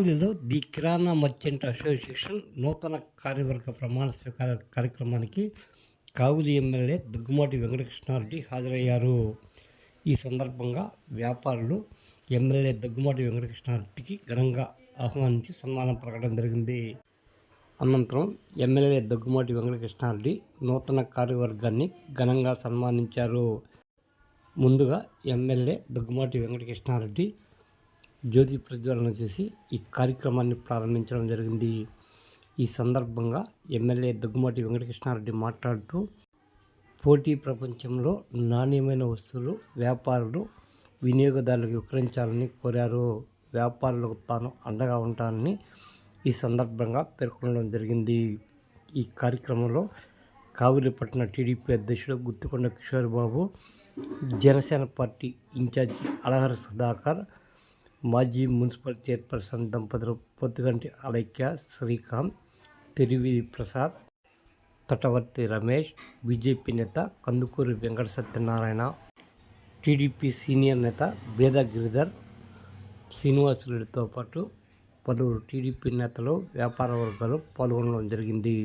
కావులిలో the Kirana merchant association నూతన కార్యవర్గ ప్రమాణ స్వీకార కార్యక్రమానికి కావులి ఎమ్మెల్యే దుగ్గుమాటి వెంకటకృష్ణారెడ్డి హాజరయ్యారు. ఈ సందర్భంగా వ్యాపారులు ఎమ్మెల్యే దగ్గుమాటి వెంకటకృష్ణారెడ్డికి ఘనంగా ఆహ్వానించి సన్మానం ప్రకటన జరిగింది. అనంతరం ఎమ్మెల్యే దగ్గుమాటి వెంకటకృష్ణారెడ్డి నూతన కార్యవర్గాన్ని ఘనంగా సన్మానించారు. ముందుగా ఎమ్మెల్యే దగ్గుమాటి వెంకటకృష్ణారెడ్డి జ్యోతి ప్రజ్వలన చేసి ఈ కార్యక్రమాన్ని ప్రారంభించడం జరిగింది. ఈ సందర్భంగా ఎమ్మెల్యే దగ్గుమాటి వెంకటకృష్ణారెడ్డి మాట్లాడుతూ పోటీ ప్రపంచంలో నాణ్యమైన వస్తువులు వ్యాపారులు వినియోగదారులకు విక్రయించాలని కోరారు. వ్యాపారులకు తాను అండగా ఉంటానని ఈ సందర్భంగా పేర్కొనడం జరిగింది. ఈ కార్యక్రమంలో కావిలిపట్న టీడీపీ అధ్యక్షుడు గుర్తుకొండ కిషోర్ బాబు జనసేన పార్టీ ఇన్ఛార్జి అలహర సుధాకర్ మాజీ మున్సిపల్ చైర్పర్సన్ దంపతులు పొద్దుగంటి అలైక్య శ్రీకాంత్ తిరువిధి ప్రసాద్ తటవర్తి రమేష్ బీజేపీ నేత కందుకూరి వెంకట సత్యనారాయణ టీడీపీ సీనియర్ నేత బేద గిరిధర్ శ్రీనివాసరెడ్డితో పాటు పలువురు టీడీపీ నేతలు వ్యాపార వర్గాలు పాల్గొనడం జరిగింది.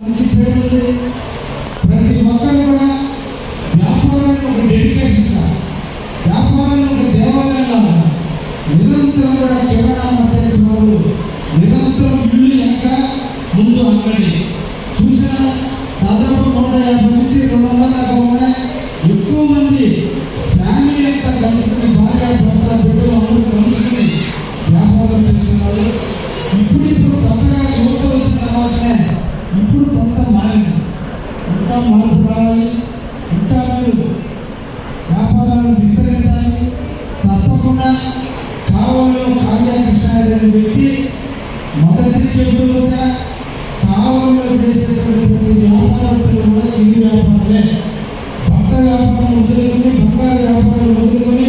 Muito bem. అనేది పెట్టి మొదటి చెట్టు కూడా కాలంలో చేసేటువంటి ప్రతి వ్యాపారస్తులు కూడా చిరు వ్యాపారమే బట్ట వ్యాపారం వదులుకొని బంగారు వ్యాపారం వదులుకొని